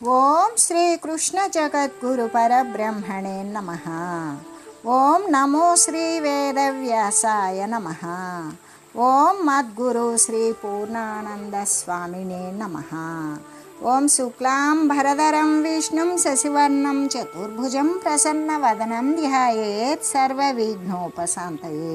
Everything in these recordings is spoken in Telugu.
ఓం శ్రీకృష్ణ జగద్గురు పరబ్రహ్మణే నమ ఓం నమో శ్రీ వేదవ్యాసాయ నమ ఓం మద్గురు శ్రీ పూర్ణానంద స్వామినే నమ ఓం శుక్లాం భరధరం విష్ణుం శశివర్ణం చతుర్భుజం ప్రసన్నవదనం ధ్యాయేత్ సర్వవిఘ్నోపశాంతయే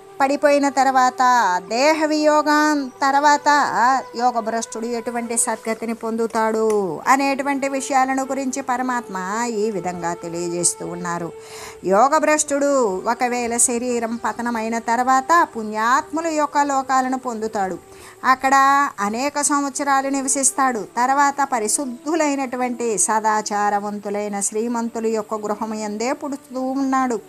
పడిపోయిన తర్వాత దేహ వియోగం తర్వాత యోగ భ్రష్టుడు ఎటువంటి సద్గతిని పొందుతాడు అనేటువంటి విషయాలను గురించి పరమాత్మ ఈ విధంగా తెలియజేస్తూ ఉన్నారు. యోగ భ్రష్టుడు ఒకవేళ శరీరం పతనమైన తర్వాత పుణ్యాత్ముల యొక్క లోకాలను పొందుతాడు. అక్కడ అనేక సంవత్సరాలు నివసిస్తాడు. తర్వాత పరిశుద్ధులైనటువంటి సదాచారవంతులైన శ్రీమంతుల యొక్క గృహం ఎందే పుడుతూ ఉన్నాడు.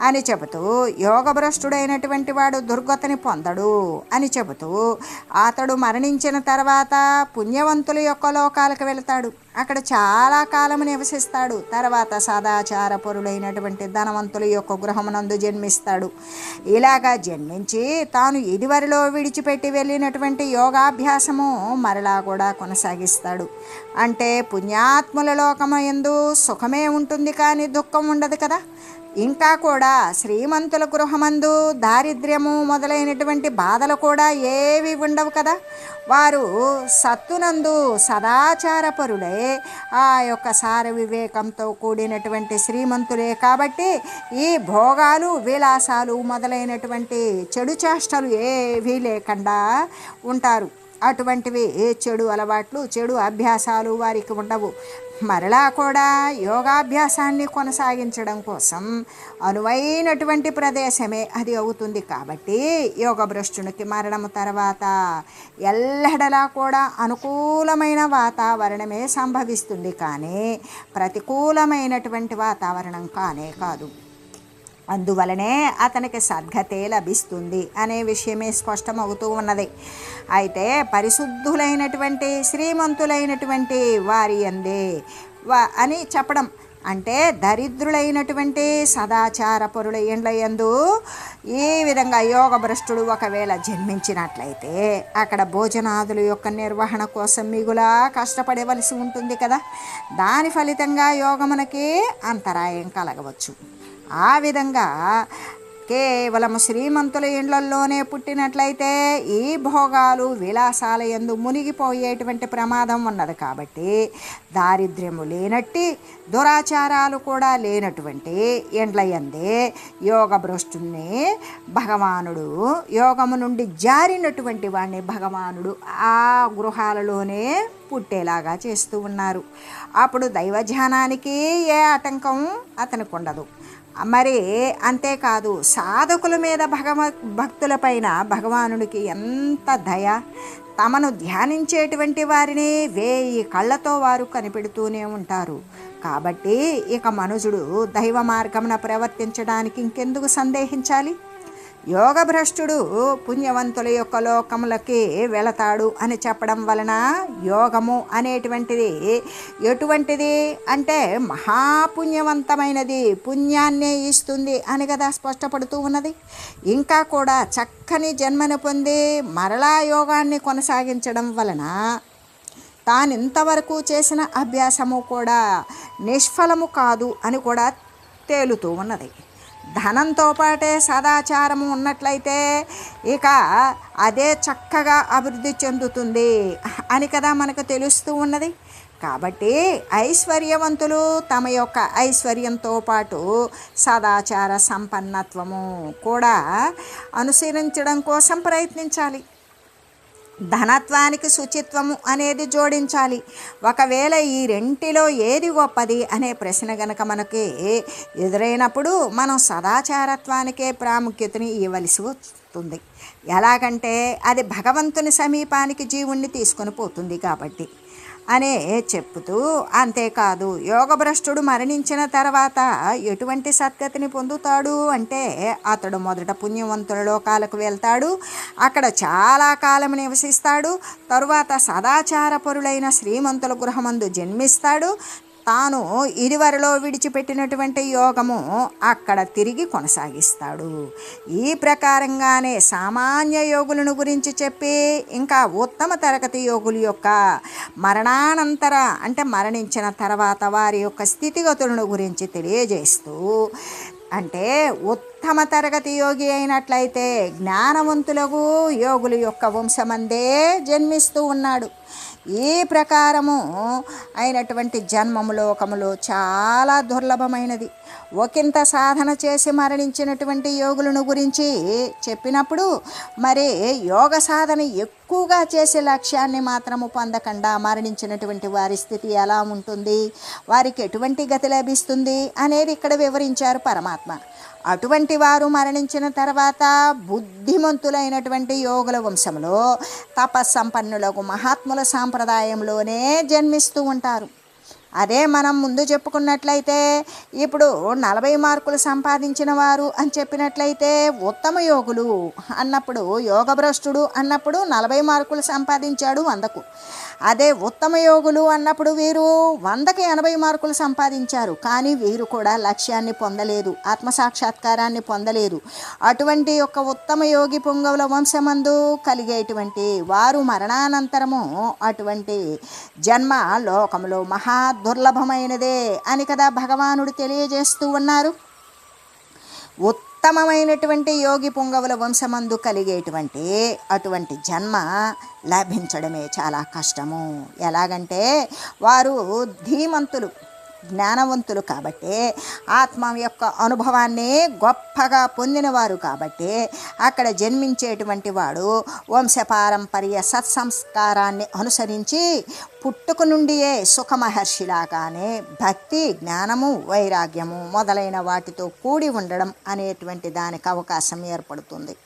అని చెబుతూ యోగభ్రష్టుడైనటువంటి వాడు దుర్గతిని పొందడు అని చెబుతూ అతడు మరణించిన తర్వాత పుణ్యవంతుల యొక్క లోకాలకు వెళతాడు. అక్కడ చాలా కాలం నివసిస్తాడు. తర్వాత సదాచార పరులైనటువంటి ధనవంతుల యొక్క గృహమునందు జన్మిస్తాడు. ఇలాగా జన్మించి తాను ఇదివరలో విడిచిపెట్టి వెళ్ళినటువంటి యోగాభ్యాసము మరలా కూడా కొనసాగిస్తాడు. అంటే పుణ్యాత్ముల లోకము ఎందు సుఖమే ఉంటుంది కానీ దుఃఖం ఉండదు కదా. ఇంకా కూడా శ్రీమంతుల గృహమందు దారిద్ర్యము మొదలైనటువంటి బాధలు కూడా ఏవి ఉండవు కదా. వారు సత్తునందు సదాచారపరులే ఆ యొక్క సార వివేకంతో కూడినటువంటి శ్రీమంతులే కాబట్టి ఈ భోగాలు విలాసాలు మొదలైనటువంటి చెడు చేష్టలు ఏవీ లేకుండా ఉంటారు. అటువంటివి ఏ చెడు అలవాట్లు చెడు అభ్యాసాలు వారికి ఉండవు. మరలా కూడా యోగాభ్యాసాన్ని కొనసాగించడం కోసం అనువైనటువంటి ప్రదేశమే అది అవుతుంది కాబట్టి యోగ భ్రష్టునికి మరణం తర్వాత ఎల్లడలా కూడా అనుకూలమైన వాతావరణమే సంభవిస్తుంది కానీ ప్రతికూలమైనటువంటి వాతావరణం కానే కాదు. అందువలనే అతనికి సద్గతే లభిస్తుంది అనే విషయమే స్పష్టమవుతూ ఉన్నది. అయితే పరిశుద్ధులైనటువంటి శ్రీమంతులైనటువంటి వారి అందే వా అని చెప్పడం అంటే దరిద్రులైనటువంటి సదాచార పరుల ఇండ్లయందు ఈ విధంగా యోగ భ్రష్టుడు ఒకవేళ జన్మించినట్లయితే అక్కడ భోజనాదుల యొక్క నిర్వహణ కోసం మిగులా కష్టపడవలసి ఉంటుంది కదా. దాని ఫలితంగా యోగమునకి అంతరాయం కలగవచ్చు. ఆ విధంగా కేవలం శ్రీమంతుల ఇండ్లల్లోనే పుట్టినట్లయితే ఈ భోగాలు విలాసాల ఎందు మునిగిపోయేటువంటి ప్రమాదం ఉన్నది కాబట్టి దారిద్ర్యము లేనట్టి దురాచారాలు కూడా లేనటువంటి ఎండ్ల ఎందే యోగ భ్రష్టుని భగవానుడు యోగము నుండి జారినటువంటి వాడిని భగవానుడు ఆ గృహాలలోనే పుట్టేలాగా చేస్తూ ఉన్నారు. అప్పుడు దైవధ్యానానికి ఏ ఆటంకం అతనికి ఉండదు. మరి అంతేకాదు సాధకుల మీద భగవ భక్తులపైన భగవానుడికి ఎంత దయ. తమను ధ్యానించేటువంటి వారిని వేయి కళ్ళతో వారు కనిపెడుతూనే ఉంటారు. కాబట్టి ఇక మనుజుడు దైవ మార్గమున ప్రవర్తించడానికి ఇంకెందుకు సందేహించాలి? యోగభ్రష్టుడు పుణ్యవంతుల యొక్క లోకములకి వెళతాడు అని చెప్పడం వలన యోగము అనేటువంటిది ఎటువంటిది అంటే మహాపుణ్యవంతమైనది పుణ్యాన్నే ఇస్తుంది అని కదా స్పష్టపడుతూ ఉన్నది. ఇంకా కూడా చక్కని జన్మను పొంది మరలా యోగాన్ని కొనసాగించడం వలన తాను ఇంతవరకు చేసిన అభ్యాసము కూడా నిష్ఫలము కాదు అని కూడా తేలుతూ ఉన్నది. ధనంతో పాటే సదాచారము ఉన్నట్లయితే ఇక అదే చక్కగా అభివృద్ధి చెందుతుంది అని కదా మనకు తెలుస్తూ ఉన్నది. కాబట్టి ఐశ్వర్యవంతులు తమ యొక్క ఐశ్వర్యంతో పాటు సదాచార సంపన్నత్వము కూడా అనుసరించడం కోసం ప్రయత్నించాలి. ధనత్వానికి శుచిత్వము అనేది జోడించాలి. ఒకవేళ ఈ రెంటిలో ఏది గొప్పది అనే ప్రశ్న గనక మనకి ఎదురైనప్పుడు మనం సదాచారత్వానికే ప్రాముఖ్యతని ఇవ్వవలసి వస్తుంది. ఎలాగంటే అది భగవంతుని సమీపానికి జీవుణ్ణి తీసుకొని పోతుంది కాబట్టి. అనే చెప్పుతూ అంతేకాదు యోగభ్రష్టుడు మరణించిన తర్వాత ఎటువంటి సద్గతిని పొందుతాడు అంటే అతడు మొదట పుణ్యవంతుల లోకాలకు వెళ్తాడు అక్కడ చాలా కాలం నివసిస్తాడు తరువాత సదాచారపరులైన శ్రీమంతుల గృహమందు జన్మిస్తాడు తాను ఇదివరలో విడిచిపెట్టినటువంటి యోగము అక్కడ తిరిగి కొనసాగిస్తాడు. ఈ ప్రకారంగానే సామాన్య యోగులను గురించి చెప్పి ఇంకా ఉత్తమ తరగతి యోగుల యొక్క మరణానంతర అంటే మరణించిన తర్వాత వారి యొక్క స్థితిగతులను గురించి తెలియజేస్తూ అంటే ఉత్తమ తరగతి యోగి అయినట్లయితే జ్ఞానవంతులకు యోగుల యొక్క వంశమందే జన్మిస్తూ ఉన్నాడు. ఈ ప్రకారము అయినటువంటి జన్మములోకములో చాలా దుర్లభమైనది. ఒకంత సాధన చేసి మరణించినటువంటి యోగులను గురించి చెప్పినప్పుడు మరి యోగ సాధన ఎక్కువగా చేసే లక్ష్యాన్ని మాత్రము పొందకుండా మరణించినటువంటి వారి స్థితి ఎలా ఉంటుంది? వారికి ఎటువంటి గతి లభిస్తుంది? అనేది ఇక్కడ వివరించారు పరమాత్మ. అటువంటి వారు మరణించిన తర్వాత బుద్ధిమంతులైనటువంటి యోగుల వంశంలో తపస్సంపన్నులకు మహాత్ముల సాంప్రదాయంలోనే జన్మిస్తూ ఉంటారు. అదే మనం ముందు చెప్పుకున్నట్లయితే ఇప్పుడు నలభై మార్కులు సంపాదించిన వారు అని చెప్పినట్లయితే ఉత్తమ యోగులు అన్నప్పుడు యోగభ్రష్టుడు అన్నప్పుడు నలభై మార్కులు సంపాదించాడు వందకు. అదే ఉత్తమ యోగులు అన్నప్పుడు వీరు వందకి ఎనభై మార్కులు సంపాదించారు. కానీ వీరు కూడా లక్ష్యాన్ని పొందలేదు. ఆత్మసాక్షాత్కారాన్ని పొందలేదు. అటువంటి యొక్క ఉత్తమ యోగి పొంగవుల వంశమందు కలిగేటువంటి వారు మరణానంతరము అటువంటి జన్మ లోకంలో మహా దుర్లభమైనదే అని కదా భగవానుడు తెలియజేస్తూ ఉన్నారు. ఉత్తమమైనటువంటి యోగి పుంగవుల వంశమందు కలిగేటువంటి అటువంటి జన్మ లభించడమే చాలా కష్టము. ఎలాగంటే వారు ధీమంతులు. జ్ఞానవంతులు కాబట్టి ఆత్మ యొక్క అనుభవాన్ని గొప్పగా పొందినవారు కాబట్టి అక్కడ జన్మించేటువంటి వాడు వంశపారంపర్య సత్సంస్కారాన్ని అనుసరించి పుట్టుక నుండియే సుఖమహర్షిలాగానే భక్తి జ్ఞానము వైరాగ్యము మొదలైన వాటితో కూడి ఉండడం అనేటువంటి దానికి అవకాశం ఏర్పడుతుంది.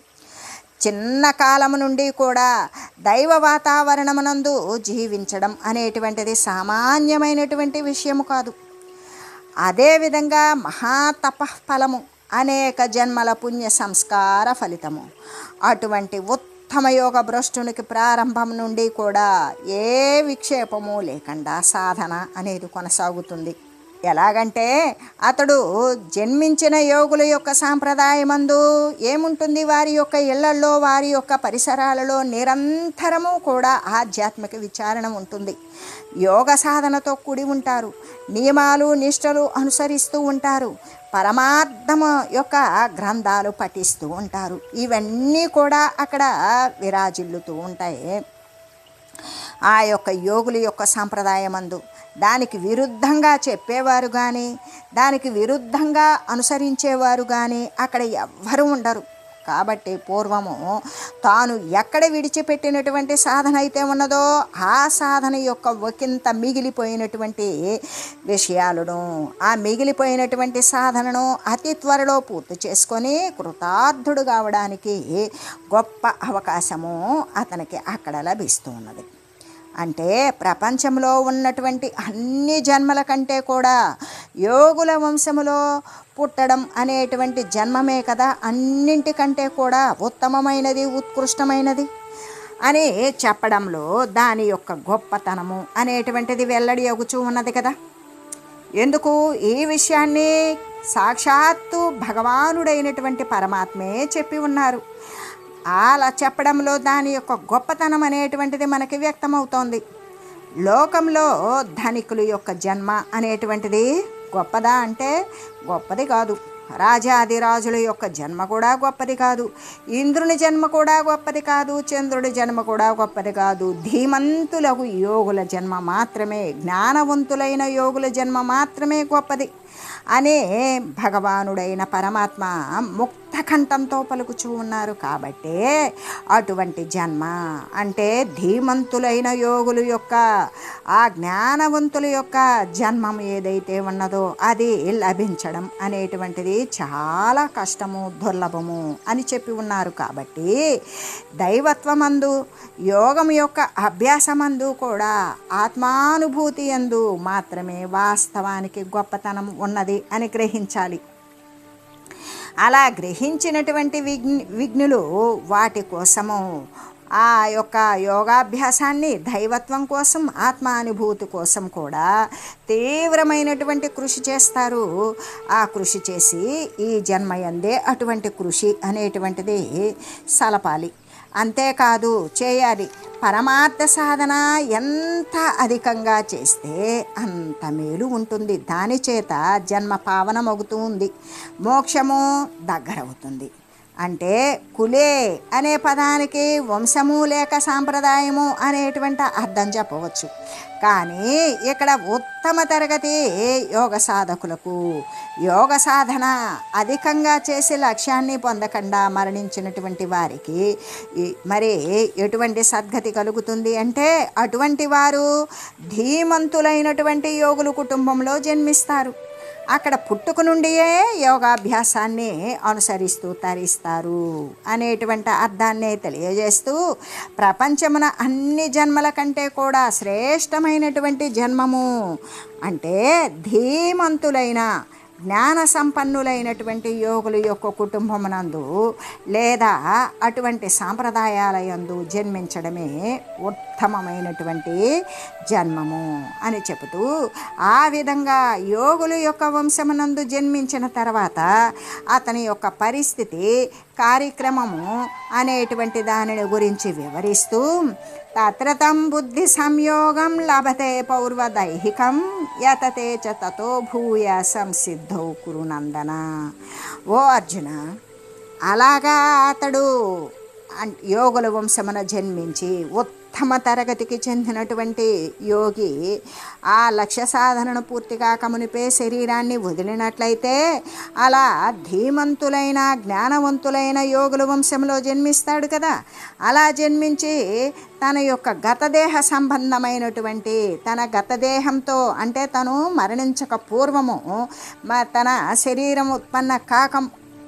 చిన్న కాలము నుండి కూడా దైవ వాతావరణమునందు జీవించడం అనేటువంటిది సామాన్యమైనటువంటి విషయము కాదు. అదేవిధంగా మహాతపఫలము అనేక జన్మల పుణ్య సంస్కార ఫలితము. అటువంటి ఉత్తమ యోగ భ్రష్టునికి ప్రారంభం నుండి కూడా ఏ విక్షేపము లేకుండా సాధన అనేది కొనసాగుతుంది. ఎలాగంటే అతడు జన్మించిన యోగుల యొక్క సాంప్రదాయమందు ఏముంటుంది? వారి యొక్క ఇళ్ళల్లో వారి యొక్క పరిసరాలలో నిరంతరము కూడా ఆధ్యాత్మిక విచారణ ఉంటుంది. యోగ సాధనతో కూడి ఉంటారు. నియమాలు నిష్టలు అనుసరిస్తూ ఉంటారు. పరమార్థము యొక్క గ్రంథాలు పఠిస్తూ ఉంటారు. ఇవన్నీ కూడా అక్కడ విరాజిల్లుతూ ఉంటాయి. ఆ యొక్క యోగుల యొక్క సాంప్రదాయమందు. దానికి విరుద్ధంగా చెప్పేవారు కానీ దానికి విరుద్ధంగా అనుసరించేవారు కానీ అక్కడ ఎవ్వరూ ఉండరు. కాబట్టి పూర్వము తాను ఎక్కడ విడిచిపెట్టినటువంటి సాధన అయితే ఉన్నదో ఆ సాధన యొక్క ఒకంత మిగిలిపోయినటువంటి విషయాలను ఆ మిగిలిపోయినటువంటి సాధనను అతి త్వరలో పూర్తి చేసుకొని కృతార్థుడు కావడానికి గొప్ప అవకాశము అతనికి అక్కడ లభిస్తూ ఉన్నది. అంటే ప్రపంచంలో ఉన్నటువంటి అన్ని జన్మల కంటే కూడా యోగుల వంశములో పుట్టడం అనేటువంటి జన్మమే కదా. అన్నింటికంటే కూడా ఉత్తమమైనది ఉత్కృష్టమైనది అని చెప్పడంలో దాని యొక్క గొప్పతనము అనేటువంటిది వెల్లడి అగుచూ ఉన్నది కదా. ఎందుకు? ఈ విషయాన్ని సాక్షాత్తు భగవానుడైనటువంటి పరమాత్మే చెప్పి ఉన్నారు. అలా చెప్పడంలో దాని యొక్క గొప్పతనం అనేటువంటిది మనకి వ్యక్తమవుతోంది. లోకంలో ధనికుల యొక్క జన్మ అనేటువంటిది గొప్పదా అంటే గొప్పది కాదు. రాజాదిరాజుల యొక్క జన్మ కూడా గొప్పది కాదు. ఇంద్రుని జన్మ కూడా గొప్పది కాదు. చంద్రుడి జన్మ కూడా గొప్పది కాదు. ధీమంతులకు యోగుల జన్మ మాత్రమే జ్ఞానవంతులైన యోగుల జన్మ మాత్రమే గొప్పది. అనే భగవానుడైన పరమాత్మ ముక్త కంఠంతో పలుకుచూ ఉన్నారు. కాబట్టే అటువంటి జన్మ అంటే ధీమంతులైన యోగుల యొక్క ఆ జ్ఞానవంతుల యొక్క జన్మం ఏదైతే ఉన్నదో అది లభించడం అనేటువంటిది చాలా కష్టము దుర్లభము అని చెప్పి ఉన్నారు. కాబట్టి దైవత్వమందు యోగం యొక్క అభ్యాసమందు కూడా ఆత్మానుభూతి ఎందు మాత్రమే వాస్తవానికి గొప్పతనం ఉన్నది అని గ్రహించాలి. అలా గ్రహించినటువంటి విఘ్ని విఘ్నులు వాటి కోసము ఆ యొక్క యోగాభ్యాసాన్ని దైవత్వం కోసం ఆత్మానుభూతి కోసం కూడా తీవ్రమైనటువంటి కృషి చేస్తారు. ఆ కృషి చేసి ఈ జన్మయందే అటువంటి కృషి అనేటువంటిది సలపాలి. అంతేకాదు చేయాలి. పరమార్థ సాధన ఎంత అధికంగా చేస్తే అంత మేలు ఉంటుంది. దాని చేత జన్మ పావనమవుతూ ఉంది. మోక్షము దగ్గరవుతుంది. అంటే కులే అనే పదానికి వంశము లేక సాంప్రదాయము అనేటువంటి అర్థం చెప్పవచ్చు. కానీ ఇక్కడ ఉత్తమ తరగతి యోగ సాధకులకు యోగ సాధన అధికంగా చేసి లక్ష్యాన్ని పొందకుండా మరణించినటువంటి వారికి మరి ఎటువంటి సద్గతి కలుగుతుంది అంటే అటువంటి వారు ధీమంతులైనటువంటి యోగులు కుటుంబంలో జన్మిస్తారు. అక్కడ పుట్టుక నుండియే యోగాభ్యాసాన్ని అనుసరిస్తూ తరిస్తారు అనేటువంటి అర్థాన్ని తెలియజేస్తూ ప్రపంచమున అన్ని జన్మల కంటే కూడా శ్రేష్టమైనటువంటి జన్మము అంటే ధీమంతులైన జ్ఞాన సంపన్నులైనటువంటి యోగుల యొక్క కుటుంబమునందు లేదా అటువంటి సాంప్రదాయాలయందు జన్మించడమే జన్మించడమే ఉత్తమమైనటువంటి జన్మము అని చెబుతూ ఆ విధంగా యోగుల యొక్క వంశమునందు జన్మించిన తర్వాత అతని యొక్క పరిస్థితి కార్యక్రమము అనేటువంటి దానిని గురించి వివరిస్తూ తత్రతం బుద్ధి సంయోగం లభతే పౌర్వదైహికం యతతే చ తతో భూయ సంసిద్ధౌ కురునందన ఓ అర్జున అలాగా అతడు యోగుల వంశమున జన్మించి ప్రథమ తరగతికి చెందినటువంటి యోగి ఆ లక్ష్య సాధనను పూర్తిగా కమునిపే శరీరాన్ని వదిలినట్లయితే అలా ధీమంతులైన జ్ఞానవంతులైన యోగుల వంశంలో జన్మిస్తాడు కదా. అలా జన్మించి తన యొక్క గతదేహ సంబంధమైనటువంటి తన గతదేహంతో అంటే తను మరణించక పూర్వము మ- తన శరీరం ఉత్పన్న కాక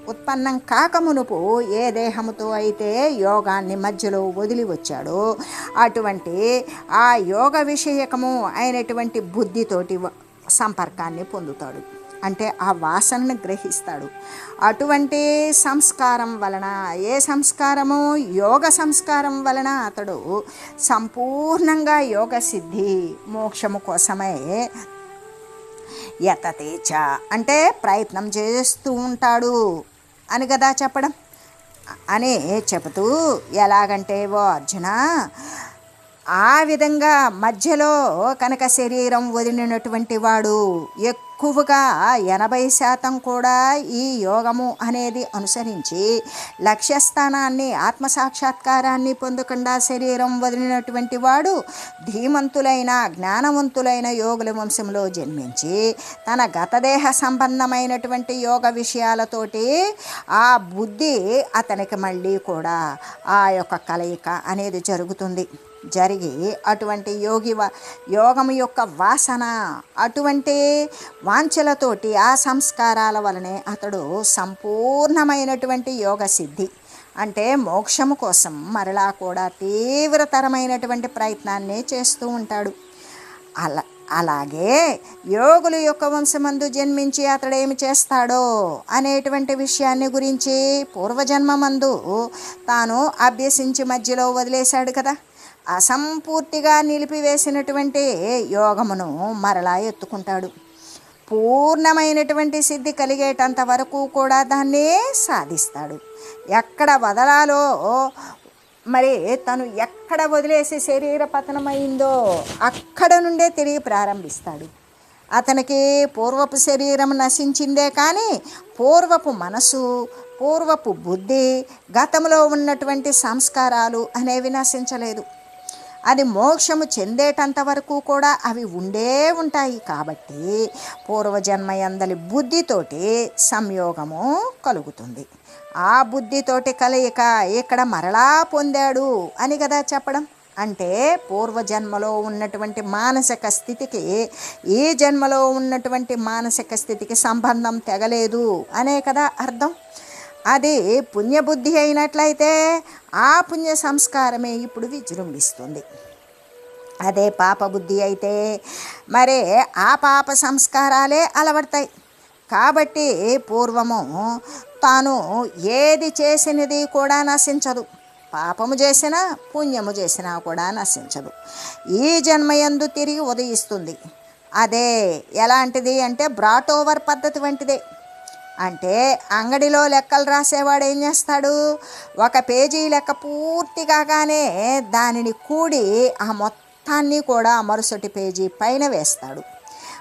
ఉత్పన్నం కాకమునుపు ఏ దేహముతో అయితే యోగాన్ని మధ్యలో వదిలి వచ్చాడో అటువంటి ఆ యోగ విషయకము అయినటువంటి బుద్ధితోటి సంపర్కాన్ని పొందుతాడు. అంటే ఆ వాసనను గ్రహిస్తాడు. అటువంటి సంస్కారం వలన ఏ సంస్కారము యోగ సంస్కారం వలన అతడు సంపూర్ణంగా యోగ సిద్ధి మోక్షము కోసమే యతతేచ అంటే ప్రయత్నం చేస్తూ ఉంటాడు. అని కదా చెప్పడం? అని చెబుతూ ఎలాగంటే ఓ అర్జున ఆ విధంగా మధ్యలో కనుక శరీరం వదిలినటువంటి వాడు ఎక్కువగా ఎనభై శాతం కూడా ఈ యోగము అనేది అనుసరించి లక్ష్యస్థానాన్ని ఆత్మసాక్షాత్కారాన్ని పొందకుండా శరీరం వదిలినటువంటి వాడు ధీమంతులైన జ్ఞానవంతులైన యోగుల వంశంలో జన్మించి తన గతదేహ సంబంధమైనటువంటి యోగ విషయాలతోటి ఆ బుద్ధి అతనికి మళ్ళీ కూడా ఆ యొక్క కలయిక అనేది జరుగుతుంది. జరిగి అటువంటి యోగి యోగము యోగం యొక్క వాసన అటువంటి వాంఛలతోటి ఆ సంస్కారాల వలనే అతడు సంపూర్ణమైనటువంటి యోగ సిద్ధి. అంటే మోక్షము కోసం మరలా కూడా తీవ్రతరమైనటువంటి ప్రయత్నాన్ని చేస్తూ ఉంటాడు. అలా అలాగే యోగుల యొక్క వంశమందు జన్మించి అతడు ఏమి చేస్తాడో అనేటువంటి విషయాన్ని గురించి పూర్వజన్మమందు తాను అభ్యసించి మధ్యలో వదిలేశాడు కదా. అసంపూర్తిగా నిలిపివేసినటువంటి యోగమును మరలా ఎత్తుకుంటాడు. పూర్ణమైనటువంటి సిద్ధి కలిగేటంత వరకు కూడా దాన్నే సాధిస్తాడు. ఎక్కడ వదలాలో మరి తను ఎక్కడ వదిలేసి శరీర పతనమైందో అక్కడ నుండే తిరిగి ప్రారంభిస్తాడు. అతనికి పూర్వపు శరీరం నశించిందే కానీ పూర్వపు మనసు పూర్వపు బుద్ధి గతంలో ఉన్నటువంటి సంస్కారాలు అనేవి నశించలేదు. అది మోక్షము చెందేటంత వరకు కూడా అవి ఉండే ఉంటాయి. కాబట్టి పూర్వజన్మయందలి బుద్ధితోటి సంయోగము కలుగుతుంది. ఆ బుద్ధితోటి కలయిక ఇక్కడ మరలా పొందాడు అని కదా చెప్పడం? అంటే పూర్వజన్మలో ఉన్నటువంటి మానసిక స్థితికి ఈ జన్మలో ఉన్నటువంటి మానసిక స్థితికి సంబంధం తెగలేదు అనే కదా అర్థం? అది పుణ్యబుద్ధి అయినట్లయితే ఆ పుణ్య సంస్కారమే ఇప్పుడు విజృంభిస్తుంది. అదే పాప బుద్ధి అయితే మరే ఆ పాప సంస్కారాలే అలవడతాయి. కాబట్టి పూర్వము తాను ఏది చేసినది కూడా నశించదు. పాపము చేసినా పుణ్యము చేసినా కూడా నశించదు. ఈ జన్మయందు తిరిగి ఉదయిస్తుంది. అదే ఎలాంటిది అంటే బ్రాట్ ఓవర్ పద్ధతి వంటిదే. అంటే అంగడిలో లెక్కలు రాసేవాడు ఏం చేస్తాడు? ఒక పేజీ లెక్క పూర్తి కాగానే దానిని కూడి ఆ మొత్తాన్ని కూడా మరుసటి పేజీ పైన వేస్తాడు.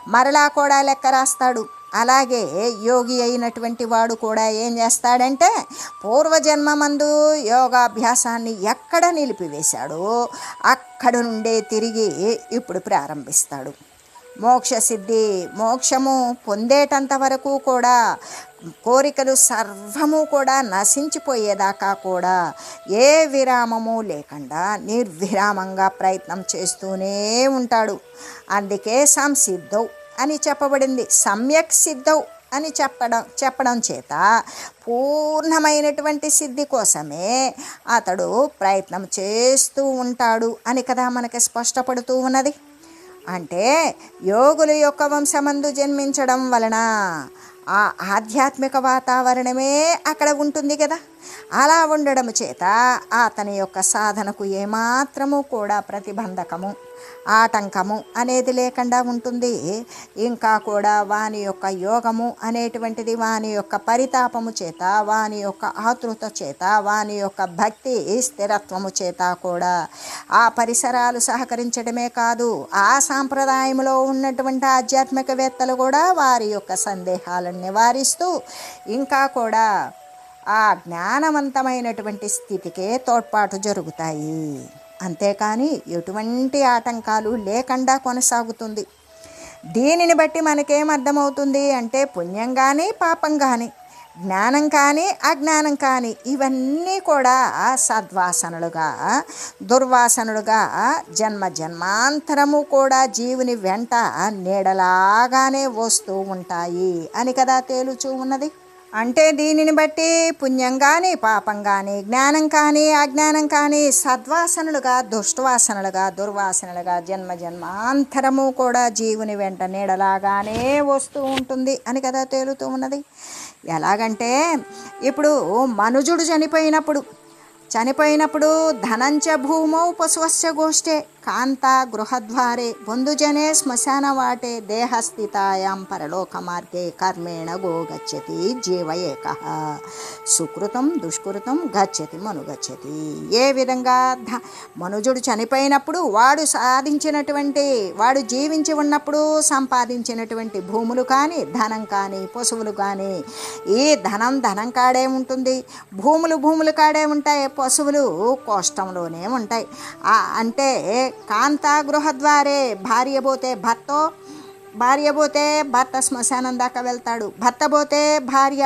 మరలా కూడా లెక్క రాస్తాడు. అలాగే యోగి అయినటువంటి వాడు కూడా ఏం చేస్తాడంటే పూర్వజన్మమందు యోగాభ్యాసాన్ని ఎక్కడ నిలిపివేశాడో అక్కడ నుండే తిరిగి ఇప్పుడు ప్రారంభిస్తాడు. మోక్షసిద్ధి. మోక్షము పొందేటంత వరకు కూడా కోరికలు సర్వము కూడా నశించిపోయేదాకా కూడా ఏ విరామము లేకుండా నిర్విరామంగా ప్రయత్నం చేస్తూనే ఉంటాడు. అందుకే సంసిద్ధౌ అని చెప్పబడింది. సమ్యక్ సిద్ధౌ అని చెప్పడం చెప్పడం చేత పూర్ణమైనటువంటి సిద్ధి కోసమే అతడు ప్రయత్నం చేస్తూ ఉంటాడు అని కదా మనకి స్పష్టపడుతూ ఉన్నది. అంటే యోగుల యొక్క వంశమందు జన్మించడం వలన ఆ ఆధ్యాత్మిక వాతావరణమే అక్కడ ఉంటుంది కదా. అలా ఉండడం చేత అతని యొక్క సాధనకు ఏమాత్రము కూడా ప్రతిబంధకము ఆటంకము అనేది లేకుండా ఉంటుంది. ఇంకా కూడా వాని యొక్క యోగము అనేటువంటిది వాని యొక్క పరితాపము చేత వాని యొక్క ఆతృత చేత వాని యొక్క భక్తి స్థిరత్వము చేత కూడా ఆ పరిసరాలు సహకరించడమే కాదు ఆ సాంప్రదాయంలో ఉన్నటువంటి ఆధ్యాత్మికవేత్తలు కూడా వారి యొక్క సందేహాలను నివారిస్తూ ఇంకా కూడా ఆ జ్ఞానవంతమైనటువంటి స్థితికే తోడ్పాటు జరుగుతాయి. అంతేకాని ఎటువంటి ఆటంకాలు లేకుండా కొనసాగుతుంది. దీనిని బట్టి మనకేం అర్థమవుతుంది అంటే పుణ్యం కానీ పాపం కానీ జ్ఞానం కానీ అజ్ఞానం కానీ ఇవన్నీ కూడా సద్వాసనలుగా దుర్వాసనలుగా జన్మ జన్మాంతరము కూడా జీవుని వెంట నీడలాగానే వస్తూ ఉంటాయి అని కదా తేలుచూ ఉన్నది. అంటే దీనిని బట్టి పుణ్యం కానీ పాపం కానీ జ్ఞానం కానీ అజ్ఞానం కానీ సద్వాసనలుగా దుష్టవాసనలుగా దుర్వాసనలుగా జన్మ జన్మాంతరము కూడా జీవుని వెంట నీడలాగానే వస్తూ ఉంటుంది అని కదా తేలుతూ ఉన్నది. ఎలాగంటే ఇప్పుడు మనుజుడు చనిపోయినప్పుడు చనిపోయినప్పుడు ధనంచ భూమౌ పశువస్య గోష్ఠే. కాంత గృహద్వారే బంధుజనే శ్మశానవాటే దేహస్థితాయాం పరలోక మార్గే కర్మేణ గో గచ్చతి జీవ ఏక. సుకృతం దుష్కృతం గచ్చతి మనుగచ్చతి ఏ విధంగా ధ మనుజుడు చనిపోయినప్పుడు వాడు సాధించినటువంటి వాడు జీవించి ఉన్నప్పుడు సంపాదించినటువంటి భూములు కానీ ధనం కానీ పశువులు కానీ ఈ ధనం ధనం కాడే ఉంటుంది. భూములు భూములు కాడే ఉంటాయి పశువులు కోష్టంలోనే ఉంటాయి. అంటే కాంత గృహద్వారే భార్య పోతే భర్తో భార్య పోతే భర్త శ్మశానం దాకా వెళ్తాడు. భర్త పోతే భార్య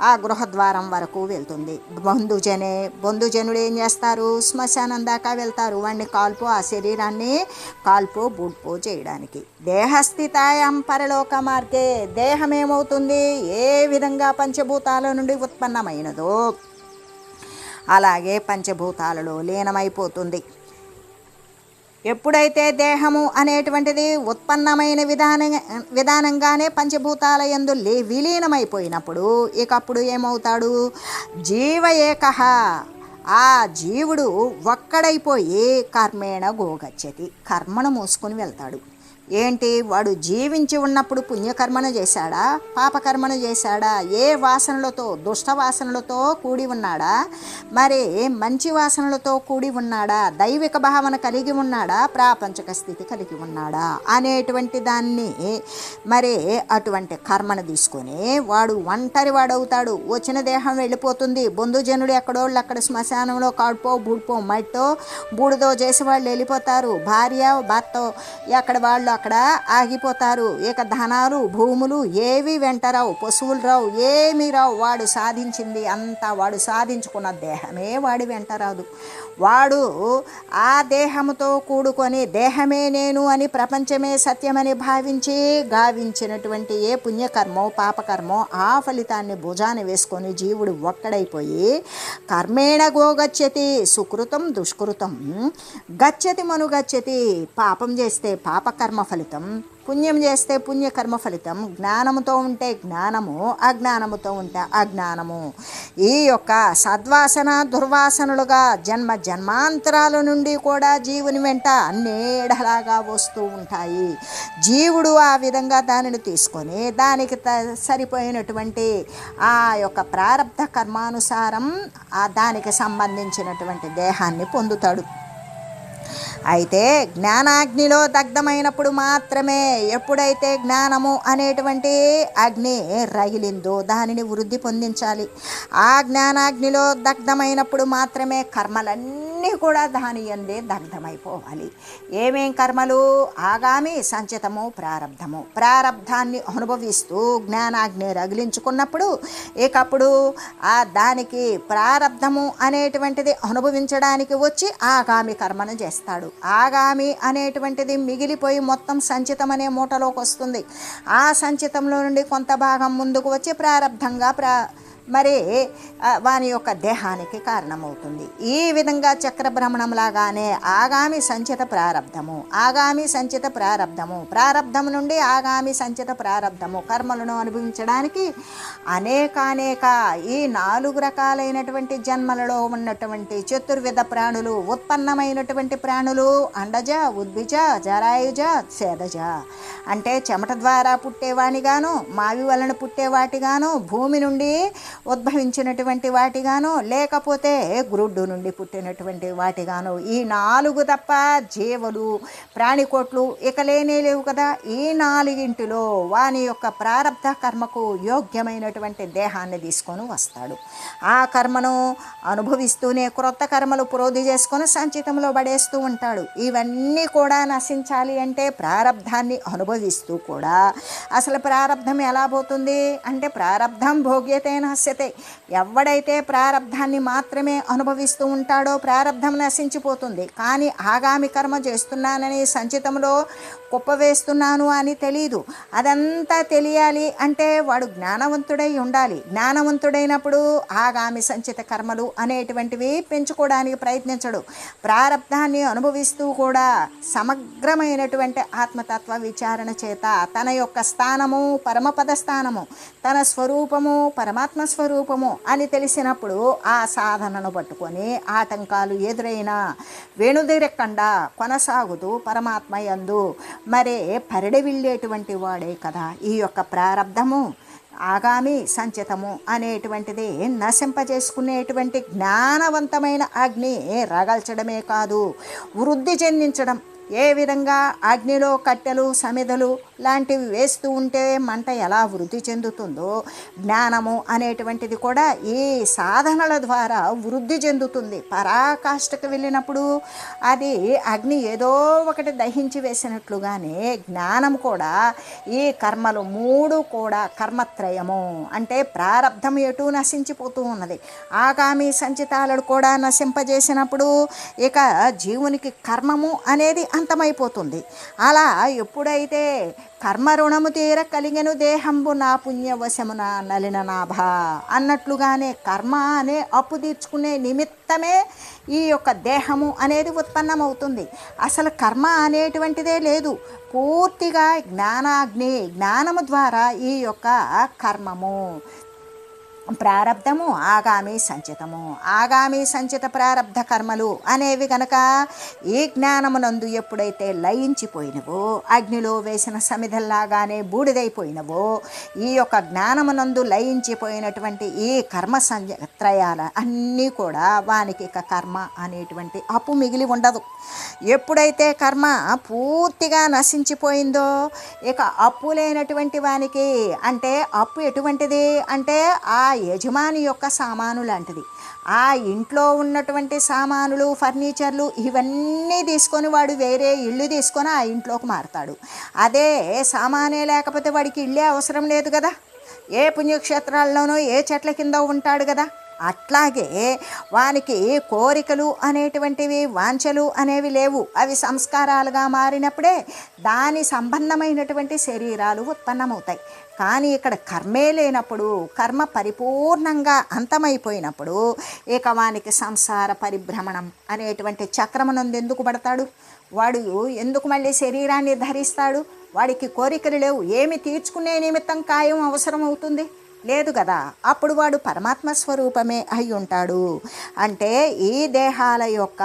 ఆ గృహద్వారం వరకు వెళ్తుంది. బంధుజనే బంధుజనుడు ఏం చేస్తారు? శ్మశానం దాకా వెళ్తారు. వాడిని కాల్పు ఆ శరీరాన్ని కాల్పు బుడ్పు చేయడానికి. దేహస్థితాయం పరలోక మార్గే. దేహం ఏమవుతుంది ఏ విధంగా పంచభూతాల నుండి ఉత్పన్నమైనదో. అలాగే పంచభూతాలలో లీనమైపోతుంది. ఎప్పుడైతే దేహము అనేటువంటిది ఉత్పన్నమైన విధాన విధానంగానే పంచభూతాల ఎందు విలీనమైపోయినప్పుడు ఇకప్పుడు ఏమవుతాడు? జీవ ఏకహ ఆ జీవుడు ఒక్కడైపోయి కర్మేణ గోగచ్చతి. కర్మను మూసుకొని వెళ్తాడు. ఏంటి? వాడు జీవించి ఉన్నప్పుడు పుణ్యకర్మను చేశాడా? పాపకర్మను చేశాడా? ఏ వాసనలతో దుష్ట వాసనలతో కూడి ఉన్నాడా? మరి మంచి వాసనలతో కూడి ఉన్నాడా? దైవిక భావన కలిగి ఉన్నాడా? ప్రాపంచక స్థితి కలిగి ఉన్నాడా? అనేటువంటి దాన్ని మరి అటువంటి కర్మను తీసుకొని వాడు ఒంటరి వాడవుతాడు. వచ్చిన దేహం వెళ్ళిపోతుంది. బంధుజనుడు ఎక్కడోళ్ళు అక్కడ శ్మశానంలో కాడుపో బూడిపో మట్టో బూడిదో చేసి వాళ్ళు వెళ్ళిపోతారు. భార్య భర్త ఎక్కడ వాళ్ళు అక్కడ ఆగిపోతారు. ఇక ధనాలు భూములు ఏవి వెంటరావు పశువులు రావు ఏమీ రావు. వాడు సాధించింది అంతా వాడు సాధించుకున్న దేహమే వాడి వెంటరాదు. వాడు ఆ దేహముతో కూడుకొని దేహమే నేను అని ప్రపంచమే సత్యమని భావించి గావించినటువంటి ఏ పుణ్యకర్మో పాపకర్మో ఆ ఫలితాన్ని భుజాన్ని వేసుకొని జీవుడు ఒక్కడైపోయి కర్మేణ గోగచ్చతి సుకృతం దుష్కృతం గచ్చతి మను గచ్చతి పాపం చేస్తే పాపకర్మ ఫలితం పుణ్యం చేస్తే పుణ్యకర్మ ఫలితం. జ్ఞానముతో ఉంటే జ్ఞానము అజ్ఞానముతో ఉంటే అజ్ఞానము. ఈ యొక్క సద్వాసన దుర్వాసనలుగా జన్మ జన్మాంతరాల నుండి కూడా జీవుని వెంట అన్నేడలాగా వస్తూ ఉంటాయి. జీవుడు ఆ విధంగా దానిని తీసుకొని దానికి త సరిపోయినటువంటి ఆ యొక్క ప్రారంభ కర్మానుసారం ఆ దానికి సంబంధించినటువంటి దేహాన్ని పొందుతాడు. అయితే జ్ఞానాగ్నిలో దగ్ధమైనప్పుడు మాత్రమే ఎప్పుడైతే జ్ఞానము అనేటువంటి అగ్ని రగిలిందో దానిని వృద్ధి పొందించాలి. ఆ జ్ఞానాగ్నిలో దగ్ధమైనప్పుడు మాత్రమే కర్మలన్నీ కూడా దాని ఎందే దగ్ధమైపోవాలి. ఏమేం కర్మలు? ఆగామి సంచితము ప్రారంధము ప్రారంధాన్ని అనుభవిస్తూ జ్ఞానాగ్ని రగిలించుకున్నప్పుడు ఇకప్పుడు ఆ దానికి ప్రారంధము అనేటువంటిది అనుభవించడానికి వచ్చి ఆగామి కర్మను చేస్తాడు. ఆగామి అనేటువంటిది మిగిలిపోయి మొత్తం సంచితం అనే మూటలోకి వస్తుంది ఆ సంచితంలో నుండి కొంత భాగం ముందుకు వచ్చి ప్రారంధంగా ప్రా మరి వాని యొక్క దేహానికి కారణమవుతుంది. ఈ విధంగా చక్రభ్రమణంలాగానే ఆగామి సంచిత ప్రారంధము ఆగామి సంచిత ప్రారంధము ప్రారంధము నుండి ఆగామి సంచిత ప్రారంధము కర్మలను అనుభవించడానికి అనేకానేక ఈ నాలుగు రకాలైనటువంటి జన్మలలో ఉన్నటువంటి చతుర్విధ ప్రాణులు ఉత్పన్నమైనటువంటి ప్రాణులు అండజ ఉద్భిజ జరాయుజ సేదజ. అంటే చెమట ద్వారా పుట్టేవానిగాను మావి వలన పుట్టేవాటిగాను భూమి నుండి ఉద్భవించినటువంటి వాటిగాను లేకపోతే గ్రుడ్డు నుండి పుట్టినటువంటి వాటిగాను ఈ నాలుగు తప్ప జీవులు ప్రాణికోట్లు ఇక లేనే లేవు కదా. ఈ నాలుగింటిలో వాని యొక్క ప్రారంధ కర్మకు యోగ్యమైనటువంటి దేహాన్ని తీసుకొని వస్తాడు. ఆ కర్మను అనుభవిస్తూనే క్రొత్త కర్మలు పురోధి చేసుకొని సంచితంలో పడేస్తూ ఉంటాడు. ఇవన్నీ కూడా నశించాలి అంటే ప్రారంధాన్ని అనుభవిస్తూ కూడా. అసలు ప్రారంధం ఎలా పోతుంది? అంటే ప్రారంధం భోగ్యతైన నశ్యతే ఎవడైతే ప్రారంధాన్ని మాత్రమే అనుభవిస్తూ ఉంటాడో ప్రారంధం నశించిపోతుంది. కానీ ఆగామి కర్మ చేస్తున్నానని సంచితంలో కుప్ప వేస్తున్నాను అని తెలియదు అదంతా తెలియాలి అంటే వాడు జ్ఞానవంతుడై ఉండాలి. జ్ఞానవంతుడైనప్పుడు ఆగామి సంచిత కర్మలు అనేటువంటివి పెంచుకోవడానికి ప్రయత్నించడు. ప్రారంధాన్ని అనుభవిస్తూ కూడా సమగ్రమైనటువంటి ఆత్మతత్వ విచారణ చేత తన యొక్క స్థానము పరమపద స్థానము తన స్వరూపము పరమాత్మ స్వరూపము అని తెలిసినప్పుడు ఆ సాధనను పట్టుకొని ఆటంకాలు ఎదురైనా వేణుదిరక్కండా కొనసాగుతూ పరమాత్మయందు మరే మరి పరిడవిల్లేటువంటి వాడే కదా. ఈ యొక్క ప్రారంధము ఆగామి సంచితము అనేటువంటిది నశింపజేసుకునేటువంటి జ్ఞానవంతమైన అగ్ని రగల్చడమే కాదు వృద్ధి చెందించడం. ఏ విధంగా అగ్నిలో కట్టెలు సమిధలు లాంటివి వేస్తూ ఉంటే మంట ఎలా వృద్ధి చెందుతుందో జ్ఞానము అనేటువంటిది కూడా ఈ సాధనల ద్వారా వృద్ధి చెందుతుంది. పరాకాష్ఠకు వెళ్ళినప్పుడు అది అగ్ని ఏదో ఒకటి దహించి వేసినట్లుగానే జ్ఞానం కూడా ఈ కర్మలు మూడు కూడా కర్మత్రయము అంటే ప్రారంధం ఎటు నశించిపోతూ ఉన్నది. ఆగామి సంచితాలను కూడా నశింపజేసినప్పుడు ఇక జీవునికి కర్మము అనేది అంతమైపోతుంది. అలా ఎప్పుడైతే కర్మ రుణము తీర కలిగెను దేహంబు నా పుణ్యవశమున నలిన నాభ. అన్నట్లుగానే కర్మ అనే అప్పు తీర్చుకునే నిమిత్తమే ఈ యొక్క దేహము అనేది ఉత్పన్నమవుతుంది. అసలు కర్మ అనేటువంటిదే లేదు. పూర్తిగా జ్ఞానాగ్ని జ్ఞానము ద్వారా ఈ యొక్క కర్మము. ప్రారబ్ధము ఆగామి సంచితము. ఆగామి సంచిత ప్రారబ్ధ కర్మలు అనేవి గనక ఈ జ్ఞానమునందు ఎప్పుడైతే లయించిపోయినవో అగ్నిలో వేసిన సమిధల్లాగానే బూడిదైపోయినవో ఈ యొక్క జ్ఞానమునందు లయించిపోయినటువంటి ఈ కర్మ సంత్రయాల అన్నీ కూడా వానికి ఇక కర్మ అనేటువంటి అప్పు మిగిలి ఉండదు. ఎప్పుడైతే కర్మ పూర్తిగా నశించిపోయిందో ఇక అప్పు లేనటువంటి వానికి అంటే అప్పు ఎటువంటిది? అంటే ఆ యజమాని యొక్క సామాను లాంటిది. ఆ ఇంట్లో ఉన్నటువంటి సామానులు ఫర్నిచర్లు ఇవన్నీ తీసుకొని వాడు వేరే ఇల్లు తీసుకొని ఆ ఇంట్లోకి మారతాడు. అదే సామానే లేకపోతే వాడికి ఇల్లే అవసరం లేదు కదా. ఏ పుణ్యక్షేత్రాల్లోనూ ఏ చెట్ల కింద ఉంటాడు కదా. అట్లాగే వానికి కోరికలు అనేటువంటివి వాంఛలు అనేవి లేవు. అవి సంస్కారాలుగా మారినప్పుడే దాని సంబంధమైనటువంటి శరీరాలు ఉత్పన్నమవుతాయి. కానీ ఇక్కడ కర్మే లేనప్పుడు కర్మ పరిపూర్ణంగా అంతమైపోయినప్పుడు ఇక వానికి సంసార పరిభ్రమణం అనేటువంటి చక్రమునందు ఎందుకు పడతాడు? వాడు ఎందుకు మళ్ళీ శరీరాన్ని ధరిస్తాడు? వాడికి కోరికలు లేవు. ఏమి తీర్చుకునే నిమిత్తం కాయం అవసరం అవుతుంది లేదు కదా? అప్పుడు వాడు పరమాత్మ స్వరూపమే అయి ఉంటాడు. అంటే ఈ దేహాల యొక్క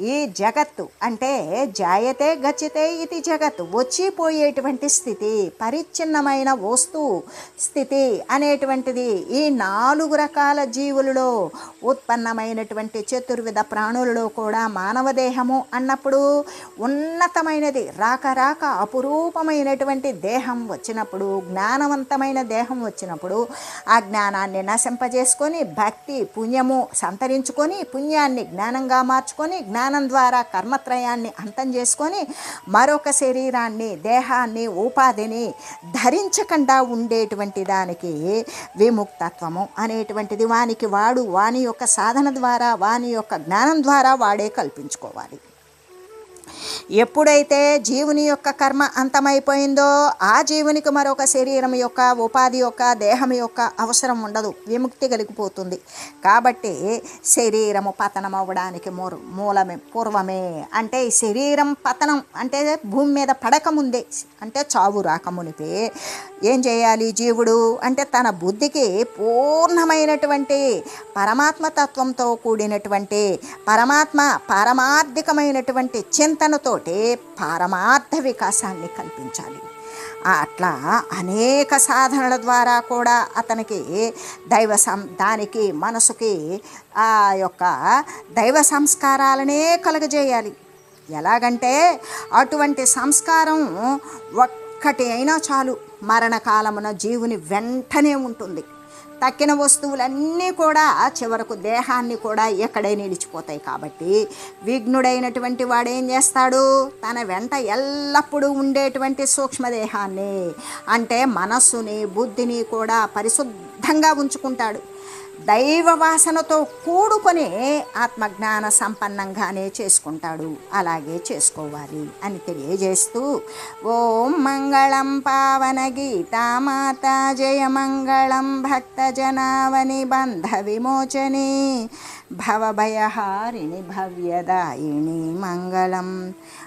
ఈ జగత్తు అంటే జాయతే గచ్చితే ఇది జగత్తు వచ్చిపోయేటువంటి స్థితి పరిచ్ఛిన్నమైన వస్తు స్థితి అనేటువంటిది ఈ నాలుగు రకాల జీవులలో ఉత్పన్నమైనటువంటి చతుర్విధ ప్రాణులలో కూడా మానవ దేహము అన్నప్పుడు ఉన్నతమైనది రాక రాక అపురూపమైనటువంటి దేహం వచ్చినప్పుడు జ్ఞానవంతమైన దేహం వచ్చినప్పుడు ఆ జ్ఞానాన్ని నశింపజేసుకొని భక్తి పుణ్యము సంతరించుకొని పుణ్యాన్ని జ్ఞానంగా మార్చుకొని జ్ఞానం ద్వారా కర్మత్రయాన్ని అంతం చేసుకొని మరొక శరీరాన్ని దేహాన్ని ఉపాధిని ధరించకుండా ఉండేటువంటి దానికి విముక్తత్వము అనేటువంటిది వానికి వాడు వాని యొక్క సాధన ద్వారా వాని యొక్క జ్ఞానం ద్వారా వాడే కల్పించుకోవాలి. ఎప్పుడైతే జీవుని యొక్క కర్మ అంతమైపోయిందో ఆ జీవునికి మరొక శరీరం యొక్క ఉపాధి యొక్క దేహం యొక్క అవసరం ఉండదు. విముక్తి కలిగిపోతుంది. కాబట్టి శరీరము పతనం అవ్వడానికి మూల మూలమే పూర్వమే. అంటే శరీరం పతనం అంటే భూమి మీద పడకముందే అంటే చావు రాకమునిపే ఏం చేయాలి జీవుడు? అంటే తన బుద్ధికి పూర్ణమైనటువంటి పరమాత్మ తత్వంతో కూడినటువంటి పరమాత్మ పారమార్థికమైనటువంటి చింతనతోటి పారమార్థ వికాసాన్ని కల్పించాలి. అట్లా అనేక సాధనల ద్వారా కూడా అతనికి దైవ సం దానికి మనసుకి ఆ యొక్క దైవ సంస్కారాలనే కలగజేయాలి. ఎలాగంటే అటువంటి సంస్కారం ఒక్కటి అయినా చాలు. మరణకాలమున జీవుని వెంటనే ఉంటుంది. తక్కిన వస్తువులన్నీ కూడా చివరకు దేహాన్ని కూడా ఎక్కడే నిలిచిపోతాయి కాబట్టి విఘ్నుడైనటువంటి వాడు ఏం చేస్తాడు? తన వెంట ఎల్లప్పుడూ ఉండేటువంటి సూక్ష్మదేహాన్ని అంటే మనస్సుని బుద్ధిని కూడా పరిశుద్ధంగా ఉంచుకుంటాడు. దైవ వాసనతో కూడుకొని ఆత్మజ్ఞాన సంపన్నంగానే చేసుకుంటాడు. అలాగే చేసుకోవాలి అని తెలియజేస్తూ ఓం మంగళం పావన గీతామాత జయ మంగళం భక్త జనావని బంధ విమోచని భవభయహారిణి భవ్యదాయిని మంగళం.